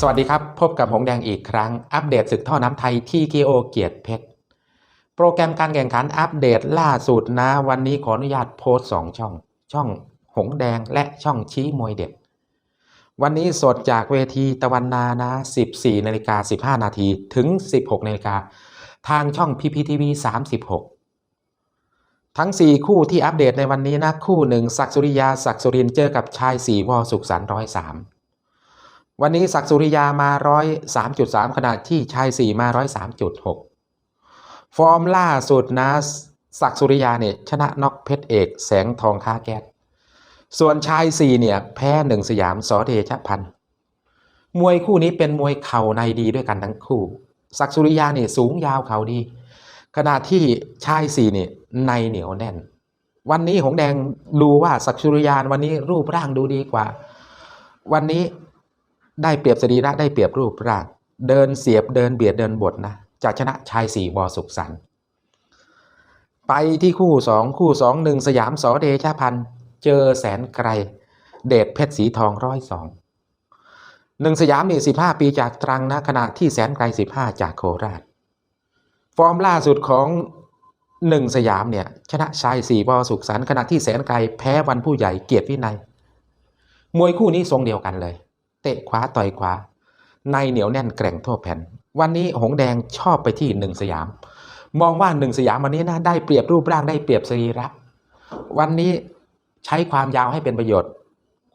สวัสดีครับ พบกับหงแดงอีกครั้ง อัปเดตศึกท่อน้ำไทยที่กีโอเกียรติเพชร โปรแกรมการแข่งขันอัปเดตล่าสุดนะ วันนี้ขออนุญาตโพสต์สองช่อง ช่องหงแดงและช่องชี้มวยเด็ด วันนี้สดจากเวทีตะวันนานะ 14นาฬิกา15 นาทีถึง 16นาฬิกาทางช่อง PPTV 36ทั้ง 4 คู่ที่อัปเดตในวันนี้นะ คู่หนึ่งศักสุริยาศักสุรินเจอกับชายสีวอสุขสันร้อยสาม วันนี้ศักสุริยามาร้อยสามจุดสามขณะที่ชายสี่มาร้อยสามจุดหกฟอร์มล่าสุดนะศักสุริยาเนี่ยชนะน็อกเพชรเอก แสงทองค้าแก๊สส่วนชายสี่เนี่ยแพ้หนึ่งสยามสอเดชพันธ์มวยคู่นี้เป็นมวยเข่าในดีด้วยกันทั้งคู่ศักสุริยาเนี่ยสูงยาวเข่าดี ขณะที่ชายสี่เนี่ยในเหนียวแน่น วันนี้หงแดงดูว่าศักสุริยาวันนี้รูปร่างดูดีกว่า วันนี้ ได้เปรียบสรีระได้เปรียบรูปร่างเดินเสียบเดินเบียดเดินบทนะจะชนะชายสี่วอสุขสันไปที่คู่สองคู่สองหนึ่งสยามสอเดชพันธ์เจอแสนไกล เดชเพชรสีทองร้อยสองหนึ่งสยามนี่สิบห้าปีจากตรังนะขณะที่แสนไกลสิบห้าจากโคราช ฟอร์มล่าสุดของหนึ่งสยามเนี่ยชนะชายสี่วอสุขสันขณะที่แสนไกลแพ้วันผู้ใหญ่เกียรติวินัย มวยคู่นี้ทรงเดียวกันเลย เตะขวาต่อยขวา ในเหนียวแน่นแกร่งทั่วแผ่น วันนี้หงแดงชอบไปที่หนึ่งสยาม มองว่าหนึ่งสยามวันนี้นะได้เปรียบรูปร่างได้เปรียบสรีระวันนี้ใช้ความยาวให้เป็นประโยชน์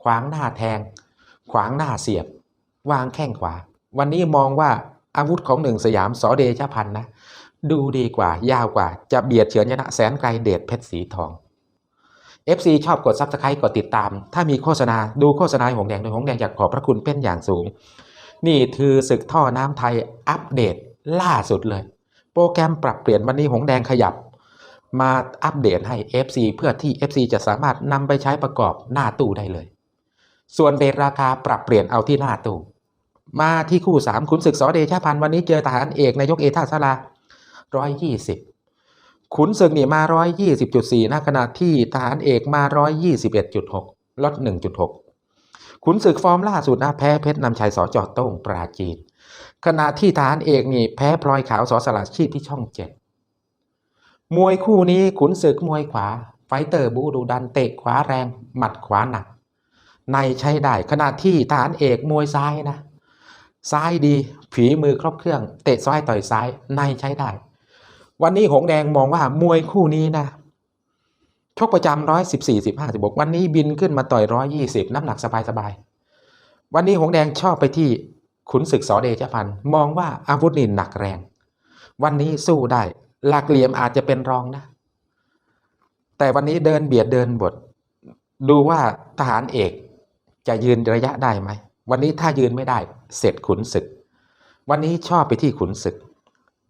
ขวางหน้าแทง ขวางหน้าเสียบ วางแข้งขวา วันนี้มองว่าอาวุธของหนึ่งสยามสอเดชพันธ์นะ ดูดีกว่ายาวกว่าจะเบียดเฉือนชนะแสนไกลเดชเพชรสีทอง FC ชอบกด Subscribe กดติดตาม ถ้ามีโฆษณาดูโฆษณาหงแดงโดยหงแดงอยากขอบพระคุณเป็นอย่างสูง นี่คือศึกท่อน้ำไทยอัปเดตล่าสุดเลย โปรแกรมปรับเปลี่ยนวันนี้หงแดงขยับ มาอัปเดตให้ FC เพื่อที่ FC จะสามารถนำไปใช้ประกอบหน้าตู้ได้เลย ส่วนเดทราคาปรับเปลี่ยนเอาที่หน้าตู้มาที่คู่3ขุนศึกสอเดชาพันธ์วันนี้เจอทหารเอกนายกเอท่าสลา120 ขุนศึกนี่มา 120.4นะขณะที่ทหารเอกมา 121.6 ลด 1.6 ขุนศึกฟอร์มล่าสุดนะแพ้เพชรนำชัยสอจอดโต้งปราจีน ขณะที่ทหารเอกนี่แพ้พลอยขาวสอสลัดชีพที่ช่องเจ็ดมวยคู่นี้ขุนศึกมวยขวา ไฟเตอร์บูดูดันเตะขวาแรง หมัดขวาหนัก ในใช้ได้ขณะที่ทหารเอกมวยซ้ายนะ ซ้ายดีผีมือครบเครื่อง เตะซ้ายต่อยซ้ายในใช้ได้ วันนี้หงแดงมองว่ามวยคู่นี้นะชกประจำร้อยสิบสี่สิบห้าสิบกวันนี้บินขึ้นมาต่อยร้อยยี่สิบน้ำหนักสบายสบายวันนี้หงแดงชอบไปที่ขุนศึกสอเดชพันธ์มองว่าอาวุธนี่หนักแรง วันนี้สู้ได้หลักเหลี่ยมอาจจะเป็นรองนะ แต่วันนี้เดินเบียดเดินบท ดูว่าทหารเอกจะยืนระยะได้ไหม วันนี้ถ้ายืนไม่ได้ เสร็จขุนศึก วันนี้ชอบไปที่ขุนศึก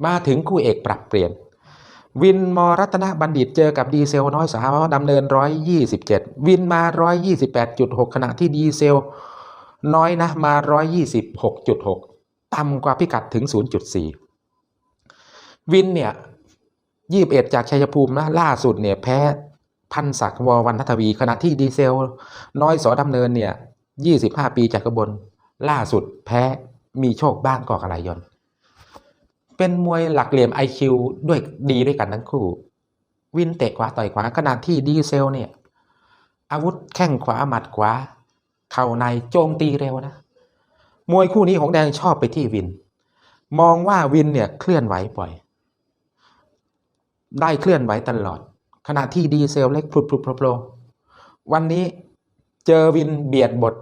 มาถึงคู่เอกปรับเปลี่ยน วินมอรัตนบัณฑิตเจอกับดีเซลน้อยสาวดำเนิน 127 วินมา 128.6 ขณะที่ดีเซลน้อยนะมา 126.6 ต่ำกว่าพิกัดถึง 0.4 วินเนี่ย21จากชัยภูมินะล่าสุดเนี่ยแพ้พันศักดิ์ววันทัทวีขณะที่ดีเซล น้อยสอดำเนินเนี่ย25ปีจากกระบนล่าสุดแพ้มีโชคบ้านก่อกระไรยนต์ เป็นมวยหลักเหลี่ยม IQ ด้วยดีด้วยกันทั้งคู่ วินเตะขวาต่อยขวาขณะที่ดีเซลเนี่ย อาวุธแข้งขวาหมัดขวา เข่าในโจมตีเร็วนะ มวยคู่นี้ของแดงชอบไปที่วิน มองว่าวินเนี่ยเคลื่อนไหวบ่อย ได้เคลื่อนไหวตลอด ขณะที่ดีเซลเล็กพลุดพลุดโผล่โผล่วันนี้เจอวินเบียดบท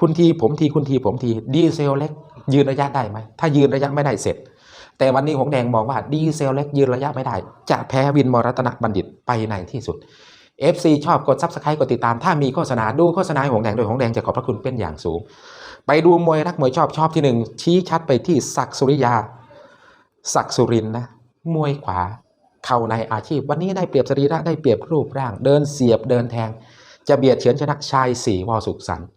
คุณทีผมทีคุณทีผมทีดีเซลเล็ก ยืนระยะได้ไหมถ้ายืนระยะไม่ได้เสร็จ แต่วันนี้หงแดงมองว่าดีเซลเล็กยืนระยะไม่ได้ จะแพ้วินมรัตนบัณฑิตไปในที่สุด FC ชอบกดซับสไครต์กดติดตาม ถ้ามีโฆษณาดูโฆษณาหงแดงโดยหงแดงจะขอบพระคุณเป็นอย่างสูง ไปดูมวยรักมวยชอบชอบที่หนึ่งชี้ชัดไปที่ศักสุริยาศักสุรินนะมวยขวาเข้าในอาชีพ วันนี้ได้เปรียบสรีระได้เปรียบรูปร่าง เดินเสียบเดินแทง จะเบียดเฉือนชนะชายสี่วอสุขสันต์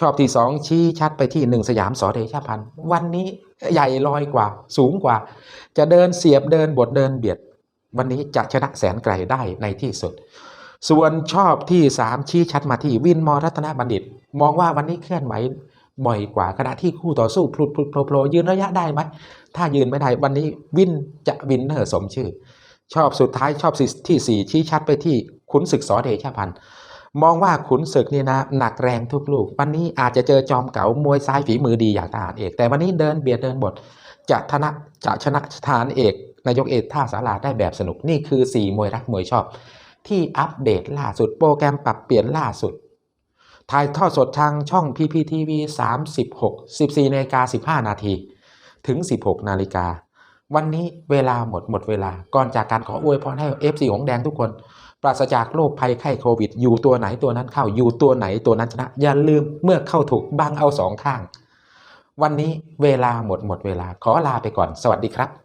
ชอบที่สองชี้ชัดไปที่หนึ่งสยามสอเดชพันธ์วันนี้ใหญ่ลอยกว่า สูงกว่า จะเดินเสียบเดินบทเดินเบียด วันนี้จะชนะแสนไกลได้ในที่สุด ส่วนชอบที่สามชี้ชัดมาที่วินมอรัตนบัณฑิต มองว่าวันนี้เคลื่อนไหวบ่อยกว่าขณะที่คู่ต่อสู้พลุดพลุดโผล่โผล่ยืนระยะได้ไหมถ้ายืนไม่ได้วันนี้วินจะวินเนอร์สมชื่อ ชอบสุดท้ายชอบที่สี่ชี้ชัดไปที่ขุนศึกสอเดชพันธ์ มองว่าขุนศึกนี่นะหนักแรงทุกลูก วันนี้อาจจะเจอจอมเก๋ามวยซ้ายฝีมือดีอย่างทหารเอก แต่วันนี้เดินเบียดเดินบทจะชนะจะชนะทหารเอกนายกเอกท่าสาราได้แบบสนุกนี่คือ 4 มวยรักมวยชอบ ที่อัปเดตล่าสุดโปรแกรมปรับเปลี่ยนล่าสุดถ่ายทอดสดทางช่อง PPTV 36 14นาฬิกา15 นาที ถึง 16 นาฬิกา วันนี้เวลาหมดหมดเวลา ก่อนจากการขออวยพรให้ FC หงแดงทุกคน ปราศจากโรคภัยไข้โควิด อยู่ตัวไหนตัวนั้นเข้าอยู่ตัวไหนตัวนั้นชนะอย่าลืมเมื่อเข้าถูกบังเอาสองข้าง วันนี้เวลาหมดหมดเวลาขอลาไปก่อนสวัสดีครับ